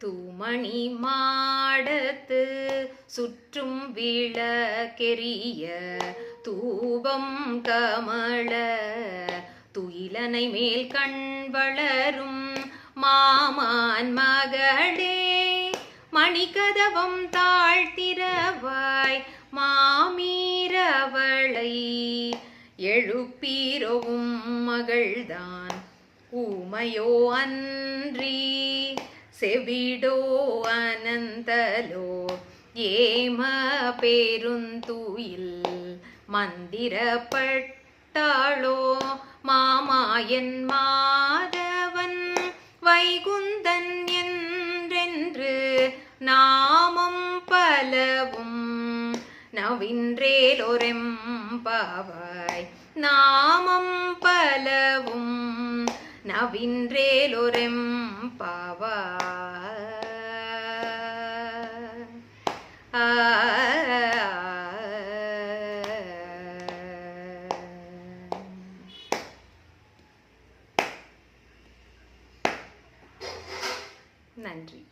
தூமணி மாடத்து சுற்றும் விளக்கெரிய தூபம் கமழ துயிலனை மேல் கண் வளரும் மாமான் மகளே மணிகதவம் தாழ்த்திரவாய் மாமீரவளை எழுப்பீரவும் மகள்தான் ஊமையோ அன்றி. செவிடோ அனந்தலோ ஏம பேருந்துயில் மந்திரப்பட்டாளோ மாமாயன் மாதவன் வைகுந்தன் என்றென்று நாமம் பலவும் நவின்றேலொரெம்பாவாய் நாமம் பலவும் நவின்றேலொரெம்பாவாய் நன்றி.